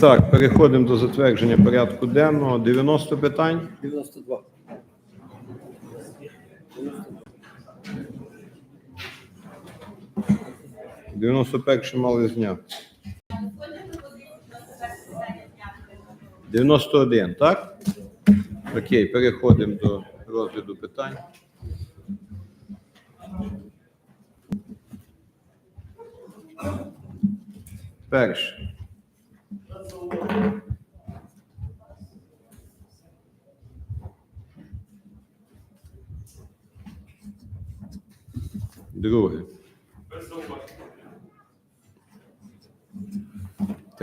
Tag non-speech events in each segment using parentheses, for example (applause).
Так, переходимо до затвердження порядку денного. 90 питань. 92. – 91 мали зняти. 91, так? Окей, переходимо до розгляду питань. Перше.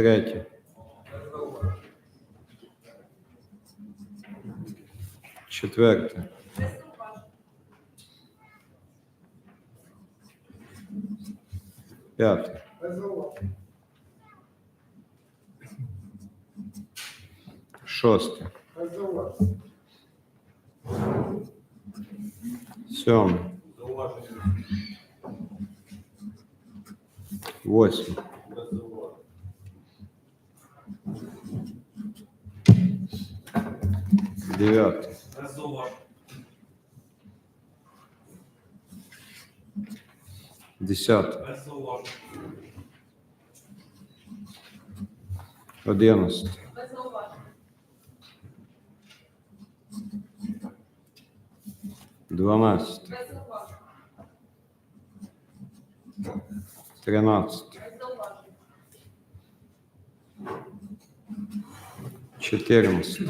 Третє. Четверте. П'яте. Шосте. Сьоме. Восьме. девятый, десятый, одиннадцатый, Дванадцать. тринадцатый, четырнадцатый.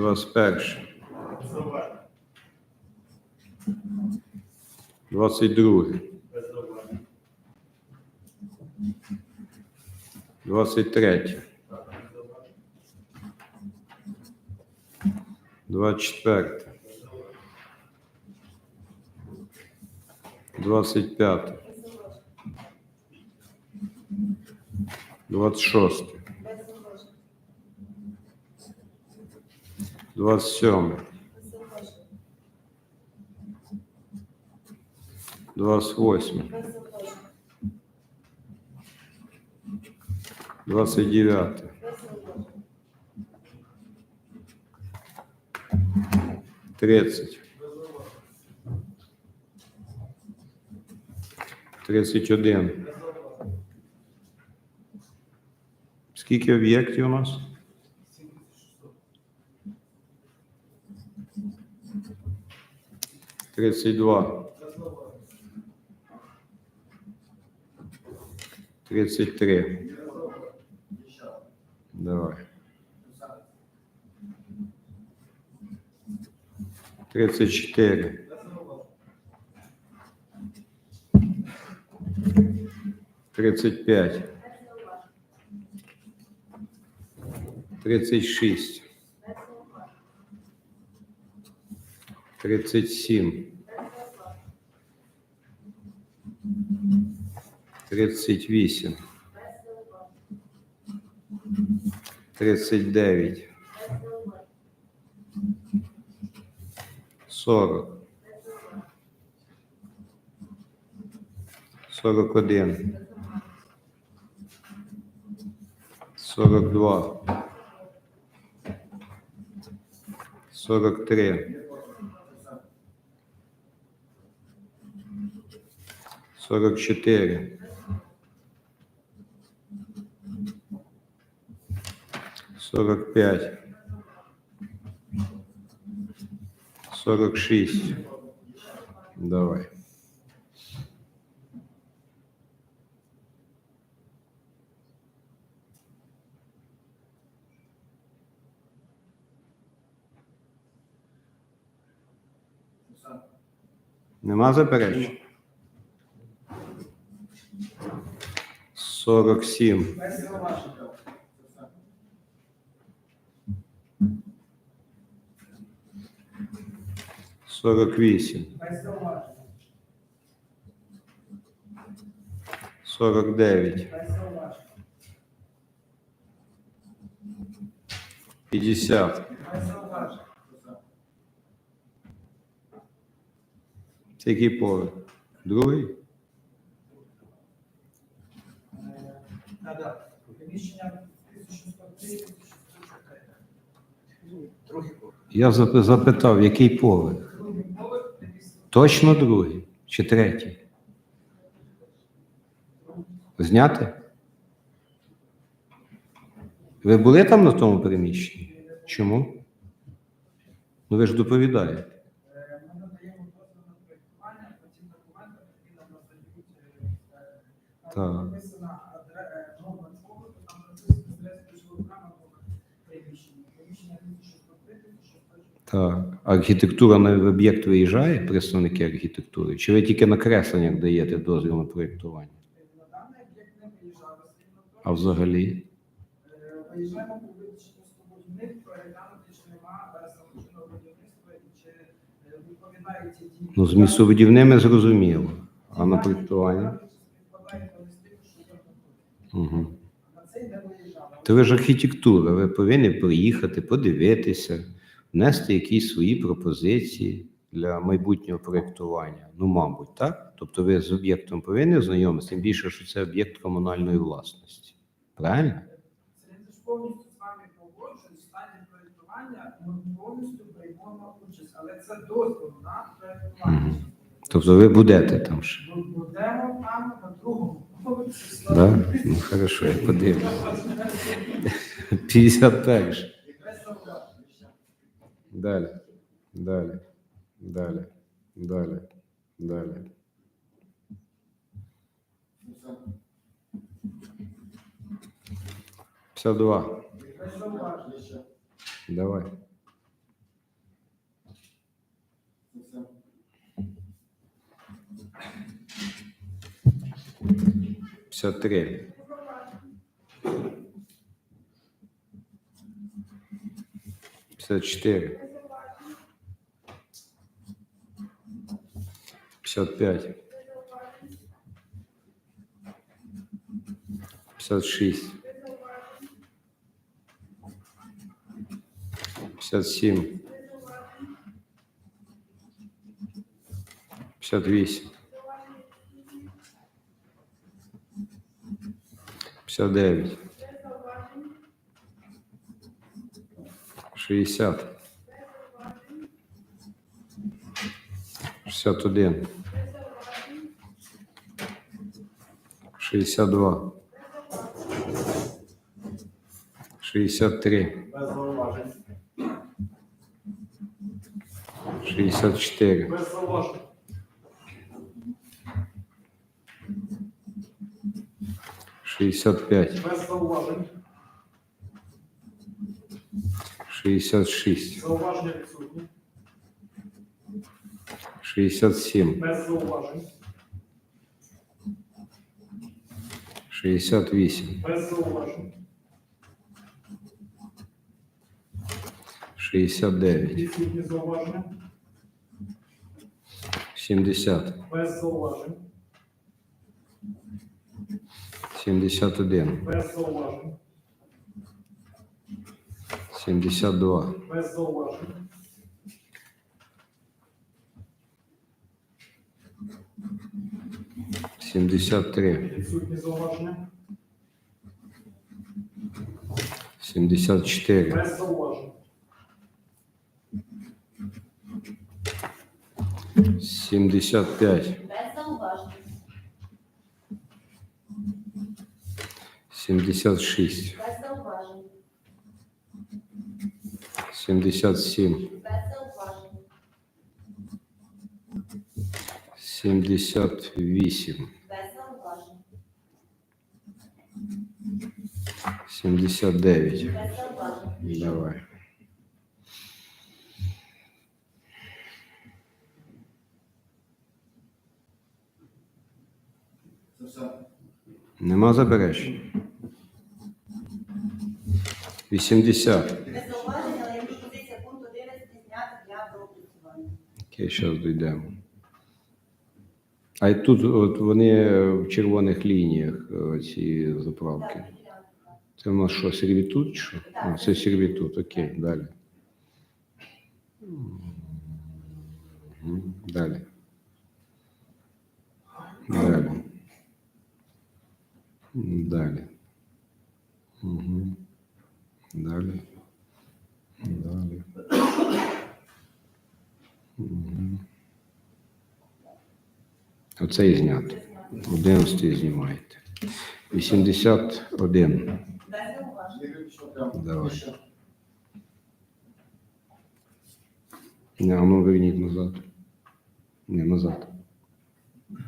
21. 22. 23. 24. 25. 26. 27. 28. 29. 30. 31. Скільки об'єктів у нас? Тридцять два. Тридцять три. Давай. Тридцять чотири. Тридцять 37, 38, 39, 40, 41, 42, 43, 44. 45. 46. Давай. Нема заперечень? 47, Без зауважень. 48, Без зауважень. 49, Без зауважень. 50. Без зауважень. Це який поверх? Другий? Надо. Приміщення 1103, 1104. Другий поверх. Я запитав, який поверх? Другий поверх, 1103. Точно другий чи третій? Зняти? Ви були там на тому приміщенні? Чому? Ну ви ж доповідаєте. Е, Ми надаємо дозвіл на проєктування по цим які нам надають. е, е, Так. Так. Архітектура на об'єкт виїжджає, представники архітектури? Чи ви тільки на кресленнях даєте дозвіл на проєктування? На даний об'єкт не виїжджали. А взагалі? Виїжджаємо чи нема е, будівництва і чи відповідає ці дії. Ну, з містобудівними зрозуміло. А на проєктування? Угу. На цей не виїжджали. То ви ж архітектура, ви повинні приїхати, подивитися, внести якісь свої пропозиції для майбутнього проєктування. Ну, мабуть, так? Тобто ви з об'єктом повинні знайомитися, тим більше, що це об'єкт комунальної власності. Правильно? Це повністю з вами погоджуюсь, в стадії проєктування ми повністю приймемо участь, але це дозвіл на проєктування. Тобто ви будете там ще. Ми Будемо там на другому. Да? Ну, хорошо, я подивлюсь. (laughs) 51. Без зауважень. Далі. Далі. Далі. Далі. Далі. П'ятдесят два. Без зауважень. Давай. П'ятдесят три. 54, 55, 56, 57, 58, 59, 60. 61. 62. 63. 64. 65. 66, Зауваження відсутні. 67, Без зауважень. 68, Без зауважень. 69, Відсутні зауваження. 70, Без зауважень. 71, Без зауважень. 72, Без зауважень. сімдесят три, Відсутні зауваження. сімдесят чотири, Без зауважень. сімдесят п'ять, Без зауважень. сімдесят шість, Без зауважень. 77. 78. 79. Давай. Нема забереш. 80. Доопрацювання. Зараз дійдемо. А й тут от вони в червоних лініях, е, ці заправки. Це в нас що, сервітут? Що? А, це сервітут, окей, далі. Далі. Далі. Далі. Мгм. Далі. Далі. Мгм. Оцей зняти. 11 знімаєте. 81. Без. Давай. Не, а ну верніть назад. Не, назад.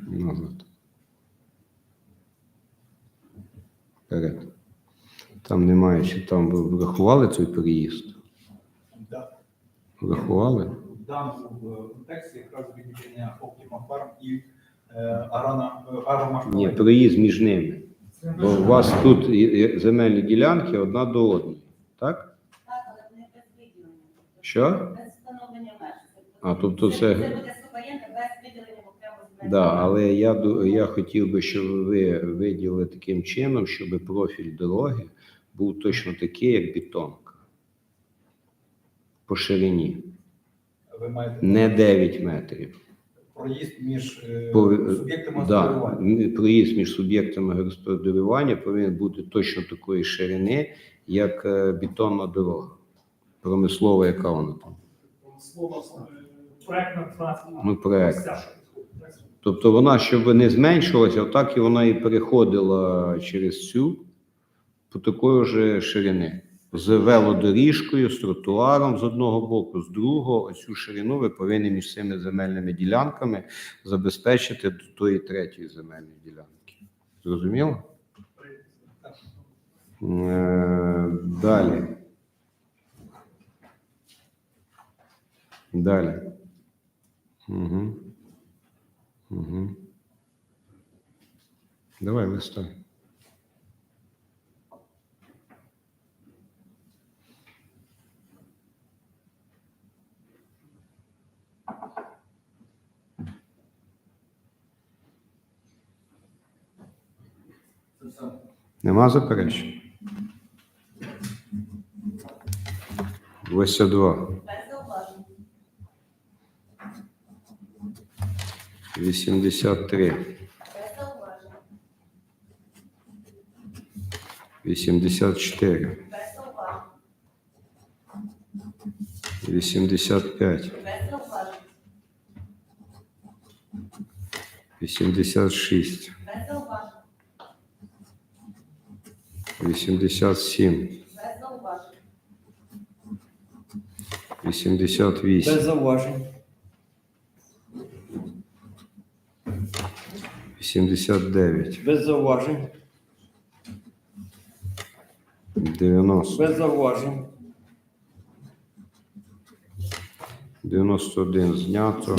Назад. Вперед. Там немає, чи там ви врахували цей переїзд? Да. Врахували? В даному контексті якраз відділення Optima Farm і е, Арана е, Ні, переїзд між ними. Бо у вас тут земельні ділянки одна до одної. Так? Так, але вони без виділення. Що? Без встановлення меж. А, тобто це- Це буде суборенда без виділення в окрему земельну. Да, але я, я хотів би, щоб ви виділили таким чином, щоб профіль дороги був точно такий, як бетонка. По ширині. Ви маєте Не 9 метрів. проїзд між е, По, суб'єктами да, господарювання. проїзд між суб'єктами господарювання повинен бути точно такої ширини, як е, бетонна дорога. Промислова, яка вона там. Е, проектна. Ну, проект. Тобто вона, щоб не зменшилася, отак і вона і переходила через цю по такої ж ширини. З велодоріжкою, з тротуаром з одного боку, з другого, оцю ширину ви повинні між цими земельними ділянками забезпечити до тої третьої земельної ділянки. Зрозуміло? Е, Далі. Далі. Угу. Угу. Давай листай. Нема заперечень? 82, Без зауважень. 83, Без зауважень. 84, Без зауважень. 85, Без зауважень. 86, 87, Без зауважень. 88, Без зауважень. 89, Без зауважень. 90, Без зауважень. 91 знято,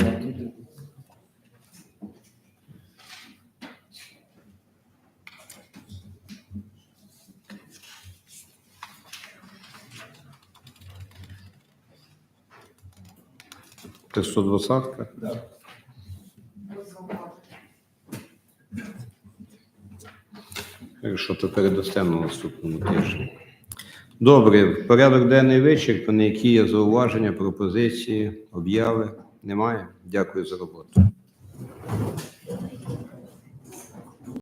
Це 120 Да. Якщо то передостемо на наступному тижні. Добре, порядок денний вичерпаний. Які є зауваження, пропозиції, обяви? Немає. Дякую за роботу.